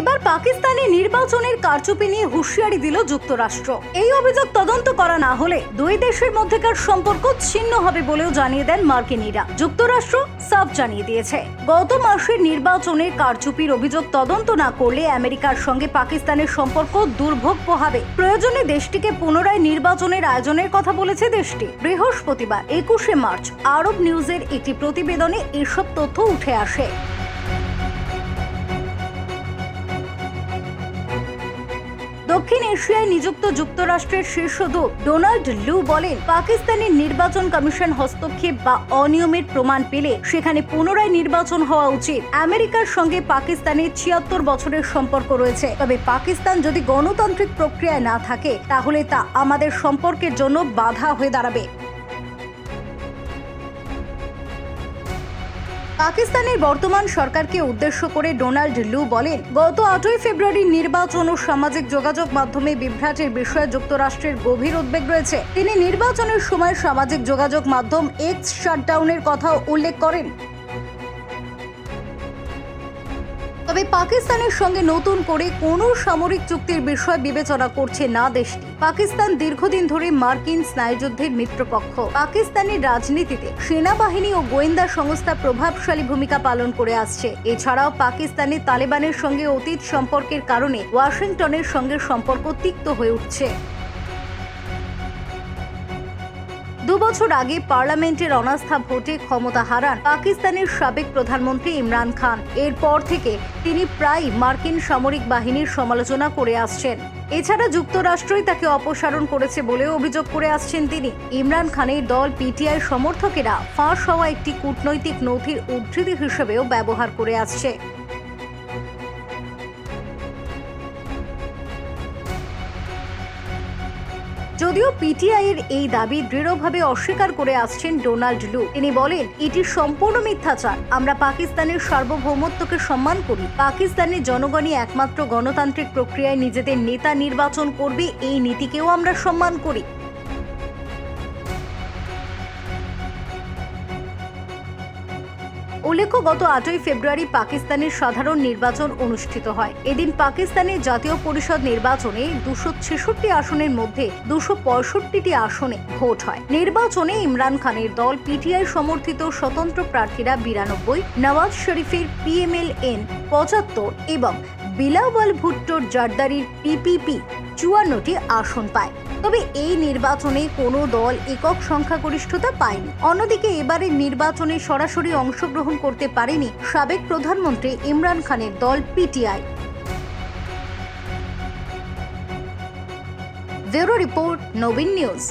এবার পাকিস্তানে নির্বাচনের কারচুপি নিয়ে হুঁশিয়ারি দিল যুক্তরাষ্ট্র। এই অভিযোগ তদন্ত করা না হলে দুই দেশের মধ্যেকার সম্পর্ক ছিন্ন হবে বলেও জানিয়ে দেন মার্কিনীরা। যুক্তরাষ্ট্র সাফ জানিয়ে দিয়েছে। গত মাসের নির্বাচনের কারচুপির অভিযোগ তদন্ত না করলে আমেরিকার সঙ্গে পাকিস্তানের সম্পর্ক দুর্ভোগ পোহাবে। প্রয়োজনে দেশটিকে পুনরায় নির্বাচনের আয়োজনের কথা বলেছে দেশটি। বৃহস্পতিবার একুশে মার্চ আরব নিউজের একটি প্রতিবেদনে এসব তথ্য উঠে আসে। দক্ষিণ এশিয়ায় নিযুক্ত যুক্তরাষ্ট্রের শীর্ষ দূত ডোনাল্ড লু বলেন পাকিস্তানের নির্বাচন কমিশন হস্তক্ষেপ বা অনিয়মের প্রমাণ পেলে সেখানে পুনরায় নির্বাচন হওয়া উচিত। আমেরিকার সঙ্গে পাকিস্তানের ছিয়াত্তর বছরের সম্পর্ক রয়েছে। তবে পাকিস্তান যদি গণতান্ত্রিক প্রক্রিয়ায় না থাকে, তাহলে তা আমাদের সম্পর্কের জন্য বাধা হয়ে দাঁড়াবে। পাকিস্তানের বর্তমান সরকারকে উদ্দেশ্য করে ডোনাল্ড লু বলেন, গত আটই ফেব্রুয়ারি নির্বাচন ও সামাজিক যোগাযোগ মাধ্যমে বিভ্রাটের বিষয়ে যুক্তরাষ্ট্রের গভীর উদ্বেগ রয়েছে। তিনি নির্বাচনের সময় সামাজিক যোগাযোগ মাধ্যম এক্স শাটডাউনের কথা উল্লেখ করেন। তবে পাকিস্তানের সঙ্গে নতুন করে কোনো সামরিক চুক্তির বিষয় বিবেচনা করছে না দেশটি। পাকিস্তান দীর্ঘদিন ধরে মার্কিন স্নায়ুযুদ্ধের মিত্রপক্ষ। পাকিস্তানের রাজনীতিতে সেনাবাহিনী ও গোয়েন্দা সংস্থা প্রভাবশালী ভূমিকা পালন করে আসছে। এছাড়াও পাকিস্তানের তালেবানের সঙ্গে অতীত সম্পর্কের কারণে ওয়াশিংটনের সঙ্গে সম্পর্ক তিক্ত হয়ে উঠছে। দুবছর আগে পার্লামেন্টের অনাস্থা ভোটে ক্ষমতা হারান পাকিস্তানের সাবেক প্রধানমন্ত্রী ইমরান খান। এরপর থেকে তিনি প্রায় মার্কিন সামরিক বাহিনীর সমালোচনা করে আসছেন। এছাড়া যুক্তরাষ্ট্রই তাকে অপসারণ করেছে বলেও অভিযোগ করে আসছেন তিনি। ইমরান খানের দল পিটিআই সমর্থকেরা ফাঁস হওয়া একটি কূটনৈতিক নথির উদ্ধৃতি হিসেবেও ব্যবহার করে আসছে। যদিও পিটিআই এর এই দাবি দৃঢ়ভাবে অস্বীকার করে আসছেন ডোনাল্ড লু। তিনি বলেন, এটি সম্পূর্ণ মিথ্যাচার। আমরা পাকিস্তানের সার্বভৌমত্বকে সম্মান করি। পাকিস্তানের জনগণই একমাত্র গণতান্ত্রিক প্রক্রিয়ায় নিজেদের নেতা নির্বাচন করবে। এই নীতিকেও আমরা সম্মান করি। উল্লেখ্য, গত আটই ফেব্রুয়ারি পাকিস্তানের সাধারণ নির্বাচন অনুষ্ঠিত হয়। এদিন পাকিস্তানের জাতীয় পরিষদ নির্বাচনে দুশো ছেষট্টি আসনের মধ্যে দুশো পঁয়ষট্টিটি আসনে ভোট হয়। নির্বাচনে ইমরান খানের দল পিটিআই সমর্থিত স্বতন্ত্র প্রার্থীরা বিরানব্বই, নওয়াজ শরীফের পিএমএল-এন পঁচাত্তর এবং বিলাওয়াল ভুট্টোর জারদারির পিপিপি চুয়ান্নটি আসন পায়। তবে এই নির্বাচনে কোনো দল একক সংখ্যাগরিষ্ঠতা পায়নি। অন্যদিকে এবারের নির্বাচনে সরাসরি অংশগ্রহণ করতে পারেনি সাবেক প্রধানমন্ত্রী ইমরান খানের দল PTI. Bureau report, Nabin news.